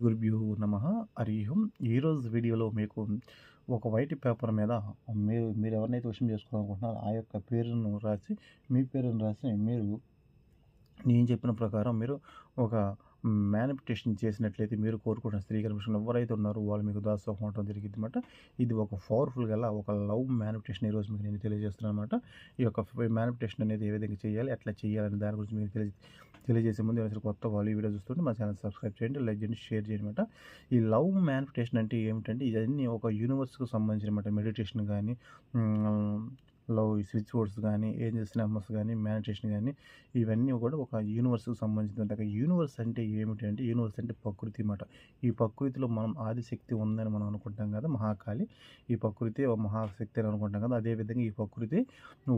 గురుభ్యో నమ. హరిహం ఈరోజు వీడియోలో మీకు ఒక వైట్ పేపర్ మీద మీరు మీరు ఎవరినైతే విషయం చేసుకోవాలనుకుంటున్నారో ఆ యొక్క పేరును రాసి మీ పేరును రాసి మీరు నేను చెప్పిన ప్రకారం మీరు ఒక మేనిఫిటేషన్ చేసినట్లయితే మీరు కోరుకుంటున్న స్త్రీ కనిపించిన ఎవరైతే ఉన్నారో వాళ్ళు మీకు దాసోహం అవడం జరిగింది అనమాట ఇది ఒక పవర్ఫుల్ గల ఒక లవ్ మేనిఫిటేషన్ ఈరోజు మీకు నేను తెలియజేస్తున్నాను అనమాట ఈ యొక్క మేనిఫిటేషన్ అనేది ఏ విధంగా చేయాలి ఎట్లా చేయాలని దాని గురించి మీకు తెలియ తెలియజేసే ముందు ఎవరైనా కొత్త వాళ్ళు వీడియో చూస్తుంటే మా ఛానల్ సబ్స్క్రైబ్ చేయండి లైక్ చేయండి షేర్ చేయండి అనమాట ఈ లవ్ మేనిఫిటేషన్ అంటే ఏమిటంటే ఇవన్నీ ఒక యూనివర్స్కి సంబంధించిన మెడిటేషన్ కానీ లవ్ స్విచ్ బోర్డ్స్ కానీ ఏంజల్స్ నెంబర్స్ కానీ మ్యానిటేషన్ కానీ ఇవన్నీ కూడా ఒక యూనివర్స్కి సంబంధించిన యూనివర్స్ అంటే ఏమిటి అంటే యూనివర్స్ అంటే ప్రకృతి మాట ఈ ప్రకృతిలో మనం ఆదిశక్తి ఉందని మనం అనుకుంటాం కదా మహాకాళి. ఈ ప్రకృతి ఒక మహాశక్తి అని అనుకుంటాం కదా అదేవిధంగా ఈ ప్రకృతి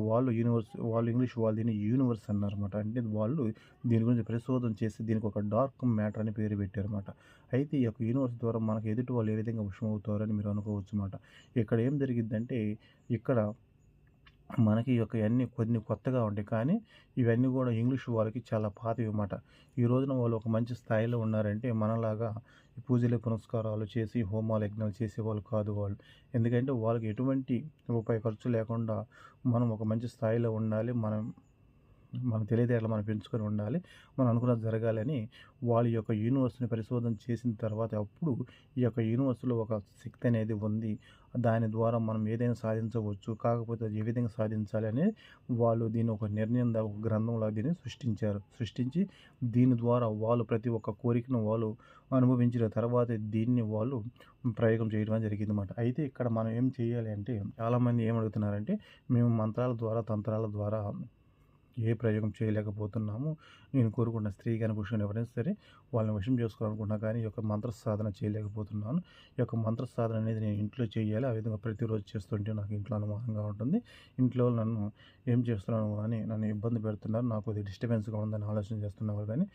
వాళ్ళు యూనివర్స్ వాళ్ళు ఇంగ్లీష్ వాళ్ళు దీన్ని యూనివర్స్ అన్నారన్నమాట అంటే వాళ్ళు దీని గురించి పరిశోధన చేసి దీనికి ఒక డార్క్ మ్యాటర్ అని పేరు పెట్టారన్నమాట అయితే ఈ యొక్క యూనివర్స్ ద్వారా మనకు ఎదుటి వాళ్ళు ఏ విధంగా విషమవుతారని మీరు అనుకోవచ్చు అన్నమాట. ఇక్కడ ఏం జరిగిందంటే ఇక్కడ మనకి యొక్క అన్నీ కొన్ని కొత్తగా ఉంటాయి. కానీ ఇవన్నీ కూడా ఇంగ్లీష్ వాళ్ళకి చాలా పాతవి అన్నమాట. ఈ రోజున వాళ్ళు ఒక మంచి స్థాయిలో ఉన్నారంటే మనలాగా పూజలు పునస్కారాలు చేసి హోమాలు యజ్ఞాలు చేసేవాళ్ళు కాదు వాళ్ళు. ఎందుకంటే వాళ్ళకి ఎటువంటి రూపాయి ఖర్చు లేకుండా మనం ఒక మంచి స్థాయిలో ఉండాలి. మనం మన తెలివితేటలు మనం పెంచుకొని ఉండాలి. మనం అనుకున్నది జరగాలని వాళ్ళ యొక్క యూనివర్స్ని పరిశోధన చేసిన తర్వాత అప్పుడు ఈ యొక్క యూనివర్స్లో ఒక శక్తి అనేది ఉంది. దాని ద్వారా మనం ఏదైనా సాధించవచ్చు. కాకపోతే ఏ విధంగా సాధించాలి అనే వాళ్ళు దీని ఒక నిర్ణయం ఒక గ్రంథంలా దీన్ని సృష్టించారు. సృష్టించి దీని ద్వారా వాళ్ళు ప్రతి ఒక్క కోరికను వాళ్ళు అనుభవించిన తర్వాత దీన్ని వాళ్ళు ప్రయోగం చేయడం జరిగింది అనమాట అయితే ఇక్కడ మనం ఏం చేయాలి అంటే చాలామంది ఏం అడుగుతున్నారంటే మేము మంత్రాల ద్వారా తంత్రాల ద్వారా ఏ ప్రయోగం చేయలేకపోతున్నాము. నేను కోరుకున్న స్త్రీ కానీ పురుషుని ఎవరైనా సరే వాళ్ళని వశం చేసుకోవాలనుకున్నా కానీ ఈ యొక్క మంత్ర సాధన చేయలేకపోతున్నాను. ఈ యొక్క మంత్ర సాధన అనేది నేను ఇంట్లో చేయాలి. ఆ విధంగా ప్రతిరోజు చేస్తుంటే నాకు ఇంట్లో అనుమానంగా ఉంటుంది. ఇంట్లో నన్ను ఏం చేస్తున్నాను అని నన్ను ఇబ్బంది పెడుతున్నారు. నాకు అది డిస్టర్బెన్స్గా ఉందని ఆలోచన చేస్తున్నారు కానీ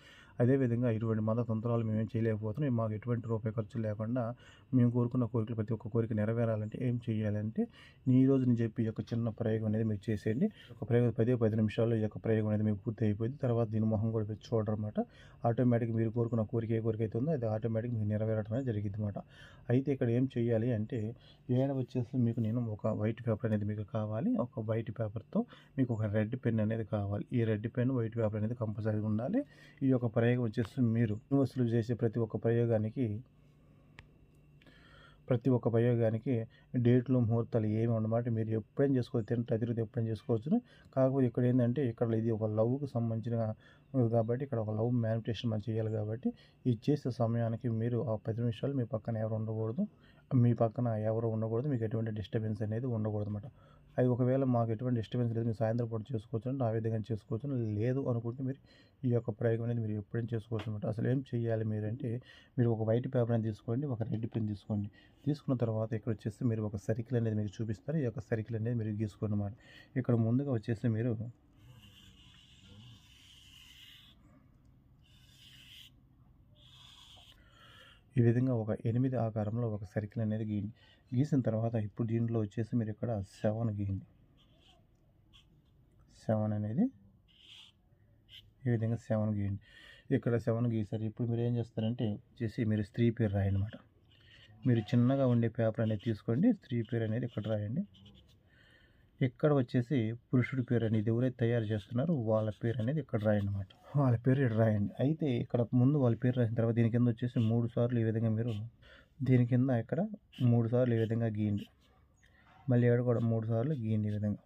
అదేవిధంగా ఇటువంటి మత తంత్రాలు మేమేం చేయలేకపోతున్నాం. మాకు ఎటువంటి రూపాయి ఖర్చు లేకుండా మేము కోరుకున్న కోరికలు ప్రతి ఒక్క కోరిక నెరవేరాలంటే ఏం చేయాలంటే ఈ రోజు నేను చెప్పి ఈ యొక్క చిన్న ప్రయోగం అనేది మీరు చేసేయండి. ఒక ప్రయోగం పదే పది నిమిషాల్లో ఈ యొక్క ప్రయోగం అనేది మీకు పూర్తి అయిపోయింది తర్వాత దీని మొహం కూడా పెట్టి ఆటోమేటిక్ మీరు కోరుకున్న కోరిక ఏ కోరిక అయితే ఉందో అది ఆటోమేటిక్ మీకు నెరవేరడం అనేది జరిగింది అనమాట అయితే ఇక్కడ ఏం చేయాలి అంటే ఏడ వచ్చేసి మీకు నేను ఒక వైట్ పేపర్ అనేది మీకు కావాలి. ఒక వైట్ పేపర్తో మీకు ఒక రెడ్ పెన్ అనేది కావాలి. ఈ రెడ్ పెన్ వైట్ పేపర్ అనేది కంపల్సరీ ఉండాలి. ఈ యొక్క ప్రయోగం వచ్చేసి మీరు యూనివర్సిటీలు చేసే ప్రతి ఒక్క ప్రయోగానికి ప్రతి ఒక్క ప్రయోగానికి డేట్లు ముహూర్తాలు ఏమి ఉండమాట. మీరు ఎప్పుడైనా చేసుకోవచ్చు. తింటే అతిరిగి ఎప్పుడైనా చేసుకోవచ్చు కాకపోతే ఇక్కడ ఏంటంటే ఇక్కడ ఇది ఒక లవ్కి సంబంధించిన కాబట్టి ఇక్కడ ఒక లవ్ మేనిఫిటేషన్ మనం చేయాలి కాబట్టి ఇది చేసే సమయానికి మీరు ఆ పది నిమిషాలు మీ పక్కన ఎవరు ఉండకూడదు. మీ పక్కన ఎవరు ఉండకూడదు. మీకు ఎటువంటి డిస్టర్బెన్స్ అనేది ఉండకూడదు అనమాట అది ఒకవేళ మాకు ఎటువంటి డిస్టర్బెన్స్ లేదు మీరు సాయంత్రం పూట చేసుకోవచ్చు అంటే ఆ విధంగా చేసుకోవచ్చు లేదు అనుకుంటే మీరు ఈ యొక్క ప్రయోగం అనేది మీరు ఎప్పుడైనా చేసుకోవచ్చు అనమాట అసలు ఏం చేయాలి మీరంటే మీరు ఒక వైట్ పేపర్ అనేది తీసుకోండి ఒక రెడ్ పెన్ తీసుకోండి. తీసుకున్న తర్వాత ఇక్కడ వచ్చేసి మీరు ఒక సర్కిల్ అనేది మీకు చూపిస్తారు. ఈ యొక్క సర్కిల్ అనేది మీరు గీసుకోండి అన్నమాట. ఇక్కడ ముందుగా వచ్చేసి మీరు ఈ విధంగా ఒక ఎనిమిది ఆకారంలో ఒక సర్కిల్ అనేది గీయండి. గీసిన తర్వాత ఇప్పుడు దీంట్లో వచ్చేసి మీరు ఇక్కడ సెవెన్ గీయండి. సెవెన్ అనేది ఈ విధంగా సెవెన్ గీయండి. ఇక్కడ సెవెన్ గీసారు. ఇప్పుడు మీరు ఏం చేస్తారంటే వచ్చేసి మీరు స్త్రీ పేరు రాయనమాట మీరు చిన్నగా ఉండే పేపర్ అనేది తీసుకోండి. స్త్రీ పేరు అనేది ఇక్కడ రాయండి. ఇక్కడ వచ్చేసి పురుషుడి పేరు అనేది ఎవరైతే తయారు చేస్తున్నారో వాళ్ళ పేరు అనేది ఇక్కడ రాయండి అనమాట వాళ్ళ పేరు ఇక్కడ రాయండి. అయితే ఇక్కడ ముందు వాళ్ళ పేరు రాసిన తర్వాత దీని కింద వచ్చేసి మూడు సార్లు ఈ విధంగా మీరు దీని కింద ఇక్కడ మూడు సార్లు ఈ విధంగా గీయండి. మళ్ళీ ఇక్కడ కూడా మూడు సార్లు గీయండి ఈ విధంగా.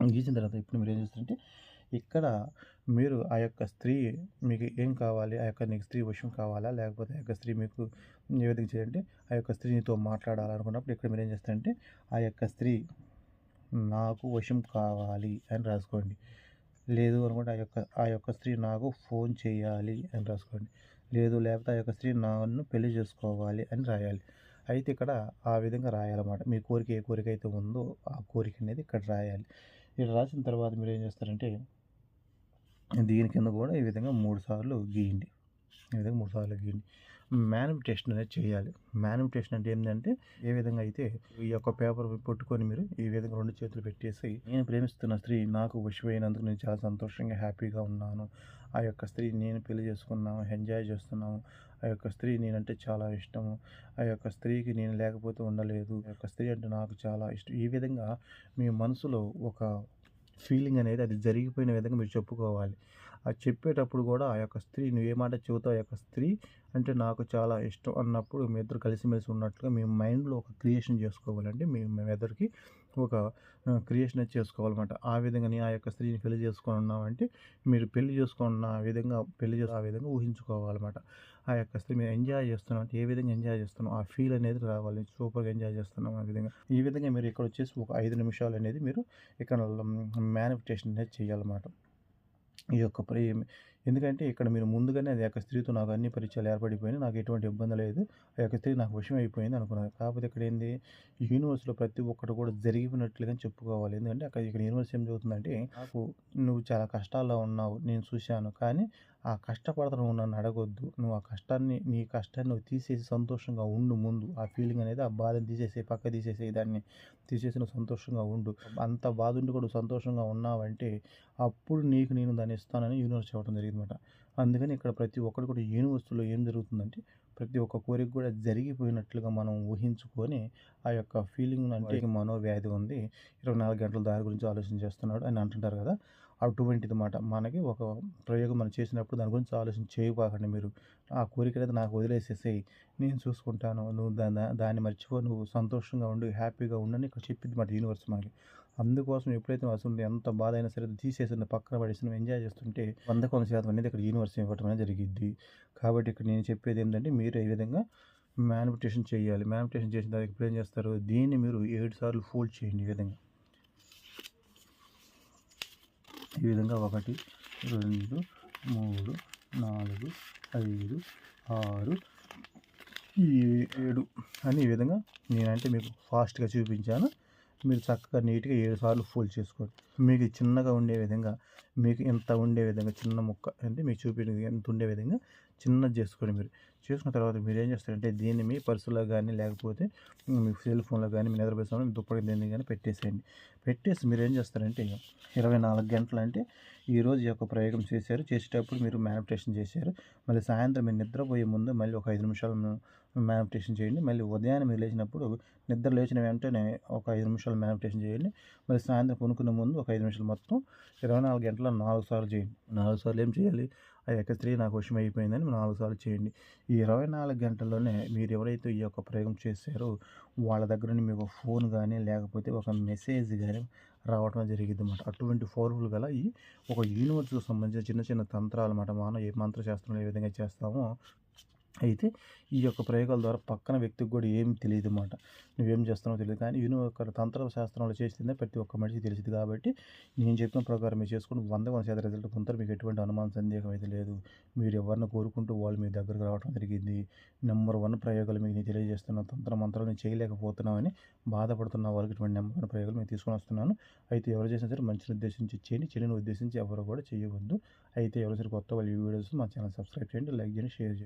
గీసిన తర్వాత ఇప్పుడు మీరు ఏం చేస్తారంటే ఇక్కడ మీరు ఆ యొక్క స్త్రీ మీకు ఏం కావాలి? ఆ యొక్క నీకు స్త్రీ వశం కావాలా? లేకపోతే ఆ యొక్క స్త్రీ మీకు ఏ విధంగా చేయాలంటే ఆ యొక్క స్త్రీతో మాట్లాడాలనుకున్నప్పుడు ఇక్కడ మీరు ఏం చేస్తారంటే ఆ యొక్క స్త్రీ నాకు వశం కావాలి అని రాసుకోండి. లేదు అనుకుంటే ఆ యొక్క ఆ యొక్క స్త్రీ నాకు ఫోన్ చేయాలి అని రాసుకోండి. లేదు లేకపోతే ఆ యొక్క స్త్రీ నన్ను పెళ్ళి చేసుకోవాలి అని రాయాలి. అయితే ఇక్కడ ఆ విధంగా రాయాలన్నమాట. మీ కోరిక ఏ కోరిక అయితే ఉందో ఆ కోరిక అనేది ఇక్కడ రాయాలి. ఇక్కడ రాసిన తర్వాత మీరు ఏం చేస్తారంటే దీని కింద కూడా ఈ విధంగా మూడు సార్లు గీయండి. ఈ విధంగా మూడు సార్లు గీయండి. మేనిఫిటేషన్ అనేది చేయాలి. మేనిఫిటేషన్ అంటే ఏంటంటే ఏ విధంగా అయితే ఈ యొక్క పేపర్ పట్టుకొని మీరు ఈ విధంగా రెండు చేతులు పెట్టేసి నేను ప్రేమిస్తున్న స్త్రీ నాకు విషమైనందుకు నేను చాలా సంతోషంగా హ్యాపీగా ఉన్నాను. ఆ యొక్క స్త్రీ నేను పెళ్ళి చేసుకున్నాము ఎంజాయ్ చేస్తున్నాము. ఆ యొక్క స్త్రీ నేనంటే చాలా ఇష్టము. ఆ యొక్క స్త్రీకి నేను లేకపోతే ఉండలేదు. ఆ యొక్క స్త్రీ అంటే నాకు చాలా ఇష్టం. ఈ విధంగా మీ మనసులో ఒక ఫీలింగ్ అనేది అది జరిగిపోయిన విధంగా మీరు చెప్పుకోవాలి. అది చెప్పేటప్పుడు కూడా ఆ యొక్క స్త్రీ నువ్వు ఏ మాట చెబుతావు ఆ యొక్క స్త్రీ అంటే నాకు చాలా ఇష్టం అన్నప్పుడు మీ ఇద్దరు కలిసిమెలిసి ఉన్నట్లుగా మీ మైండ్లో ఒక క్రియేషన్ చేసుకోవాలంటే మీ ఇద్దరికి ఒక క్రియేషన్ అనేది చేసుకోవాలన్నమాట. ఆ విధంగా నేను ఆ యొక్క స్త్రీని పెళ్ళి చేసుకొని ఉన్నామంటే మీరు పెళ్ళి చేసుకున్న విధంగా పెళ్ళి చేసి ఆ విధంగా ఊహించుకోవాలన్నమాట. ఆ యొక్క స్త్రీ మీరు ఎంజాయ్ చేస్తున్నాం అంటే ఏ విధంగా ఎంజాయ్ చేస్తున్నాం ఆ ఫీల్ అనేది రావాలి. సూపర్గా ఎంజాయ్ చేస్తున్నాం ఆ విధంగా. ఈ విధంగా మీరు ఇక్కడ వచ్చేసి ఒక ఐదు నిమిషాలు అనేది మీరు ఇక్కడ మేనిఫిటేషన్ అనేది చేయాలన్నమాట. ఈ యొక్క ఎందుకంటే ఇక్కడ మీరు ముందుగానే అది యొక్క స్త్రీతో నాకు అన్ని పరిచయాలు ఏర్పడిపోయినాయి నాకు ఎటువంటి ఇబ్బంది లేదు. ఆ యొక్క స్త్రీ నాకు వశం అయిపోయింది అనుకున్నాను కాకపోతే ఇక్కడ ఏంది? యూనివర్స్లో ప్రతి ఒక్కటి కూడా జరిగినట్లుగా చెప్పుకోవాలి. ఎందుకంటే అక్కడ ఇక్కడ యూనివర్స్ ఏం చదువుతుందంటే నాకు నువ్వు చాలా కష్టాల్లో ఉన్నావు నేను చూశాను. కానీ ఆ కష్టపడతాను నువ్వు నన్ను అడగొద్దు. నువ్వు ఆ కష్టాన్ని నీ కష్టాన్ని నువ్వు తీసేసి సంతోషంగా ఉండు ముందు. ఆ ఫీలింగ్ అనేది ఆ బాధను తీసేసి పక్క తీసేసే దాన్ని తీసేసి నువ్వు సంతోషంగా ఉండు. అంత బాధ ఉండి కూడా సంతోషంగా ఉన్నావంటే అప్పుడు నీకు నేను దాన్ని ఇస్తానని యూనివర్స్ చెప్పడం జరిగిందన్నమాట. అందుకని ఇక్కడ ప్రతి ఒక్కరు కూడా యూనివర్స్లో ఏం జరుగుతుందంటే ప్రతి ఒక్క కోరిక కూడా జరిగిపోయినట్లుగా మనం ఊహించుకొని ఆ యొక్క ఫీలింగ్ అంటే మనోవ్యాధి ఉంది. ఇరవై నాలుగు గంటల దాని గురించి ఆలోచన చేస్తున్నాడు అని అంటుంటారు కదా! అటువంటిది మాట. మనకి ఒక ప్రయోగం మనం చేసినప్పుడు దాని గురించి ఆలోచన చేయబాకండి మీరు. ఆ కోరిక అనేది నాకు వదిలేసేసేయి. నేను చూసుకుంటాను. నువ్వు దాన్ని దాన్ని మర్చిపో. నువ్వు సంతోషంగా ఉండి హ్యాపీగా ఉండని ఇక్కడ చెప్పింది మాట యూనివర్స్ మనకి. అందుకోసం ఎప్పుడైతే అసలు ఎంత బాధ అయినా సరే తీసేసిన పక్కన పడేసి ఎంజాయ్ చేస్తుంటే వంద కొంత శాతం అనేది ఇక్కడ యూనివర్స్ ఇవ్వటం అనేది జరిగిద్ది. కాబట్టి ఇక్కడ నేను చెప్పేది ఏంటంటే మీరు ఈ విధంగా మ్యానిఫిటేషన్ చేయాలి. మ్యానిఫిటేషన్ చేసిన తర్వాత ఇప్పుడు ఏం చేస్తారు? దీన్ని మీరు ఏడు సార్లు ఫోల్డ్ చేయండి ఈ విధంగా. ఈ విధంగా ఒకటి రెండు మూడు నాలుగు ఐదు ఆరు ఏడు అని ఈ విధంగా నేనంటే మీకు ఫాస్ట్గా చూపించాను. మీరు చక్కగా నీట్గా ఏడు సార్లు ఫోల్డ్ చేసుకోండి. మీకు చిన్నగా ఉండే విధంగా మీకు ఎంత ఉండే విధంగా చిన్న ముక్క అంటే మీకు చూపించింది ఎంత ఉండే విధంగా చిన్నది చేసుకోండి మీరు. చేసుకున్న తర్వాత మీరు ఏం చేస్తారంటే దీన్ని మీ పర్సులో కానీ లేకపోతే మీ సెల్ ఫోన్లో కానీ మీ నిద్రపోయిన మీ దుప్పటి దీన్ని కానీ పెట్టేసేయండి. పెట్టేసి మీరు ఏం చేస్తారంటే ఇరవై నాలుగు గంటలు అంటే ఈరోజు ఈ యొక్క ప్రయోగం చేశారు. చేసేటప్పుడు మీరు మ్యానిఫిటేషన్ చేశారు. మళ్ళీ సాయంత్రం మీరు నిద్రపోయే ముందు మళ్ళీ ఒక ఐదు నిమిషాలు మ్యానిఫిటేషన్ చేయండి. మళ్ళీ ఉదయాన్నే మీరు లేచినప్పుడు నిద్ర లేచిన వెంటనే ఒక ఐదు నిమిషాలు మ్యానిఫిటేషన్ చేయండి. మళ్ళీ సాయంత్రం కొనుక్కునే ముందు ఒక ఐదు నిమిషాలు మొత్తం ఇరవై నాలుగు గంటల నాలుగు సార్లు చేయండి. నాలుగు సార్లు ఏం చేయాలి? ఆ యొక్క స్త్రీ నాకు వశం అయిపోయిందని నాలుగు సార్లు చేయండి. ఈ ఇరవై నాలుగు గంటల్లోనే మీరు ఎవరైతే ఈ యొక్క ప్రయోగం చేశారో వాళ్ళ దగ్గర నుండి మీకు ఫోన్ కానీ లేకపోతే ఒక మెసేజ్ కానీ రావడం జరిగింది అన్నమాట అటువంటి పవర్ఫుల్ గల ఈ ఒక యూనివర్స్కి సంబంధించిన చిన్న చిన్న తంత్రాలు అన్నమాట. మనం ఏ మంత్రశాస్త్రంలో ఏ విధంగా చేస్తామో అయితే ఈ యొక్క ప్రయోగాల ద్వారా పక్కన వ్యక్తికి కూడా ఏం తెలియదు అన్నమాట. నువ్వేం చేస్తున్నావో తెలియదు. కానీ ఈయన ఒక తంత్ర శాస్త్రంలో చేసిందే ప్రతి ఒక్క మనిషి తెలిసింది కాబట్టి నేను చెప్పిన ప్రకారం మీరు చేసుకుని వంద వంద శాతం రిజల్ట్ పొందుతారు. మీకు ఎటువంటి అనుమానం సందేహం అయితే లేదు. మీరు ఎవరిని కోరుకుంటూ వాళ్ళు మీ దగ్గరకు రావడం జరిగింది. నెంబర్ వన్ ప్రయోగాలు మీకు నేను తెలియజేస్తున్న. తంత్ర మంత్రాలు నేను చేయలేకపోతున్నామని బాధపడుతున్న వాళ్ళకి ఇటువంటి నెంబర్ వన్ ప్రయోగాలు నేను తీసుకొని వస్తున్నాను. అయితే ఎవరు చేసినా సరే మంచిని ఉద్దేశించి చేయండి. చెడుని ఉద్దేశించి ఎవరు కూడా చేయవద్దు. అయితే ఎవరు సరే కొత్త వాళ్ళు ఈ వీడియోస్ మా ఛానల్ సబ్స్క్రైబ్ చేయండి. లైక్ చేయండి. షేర్ చేయండి.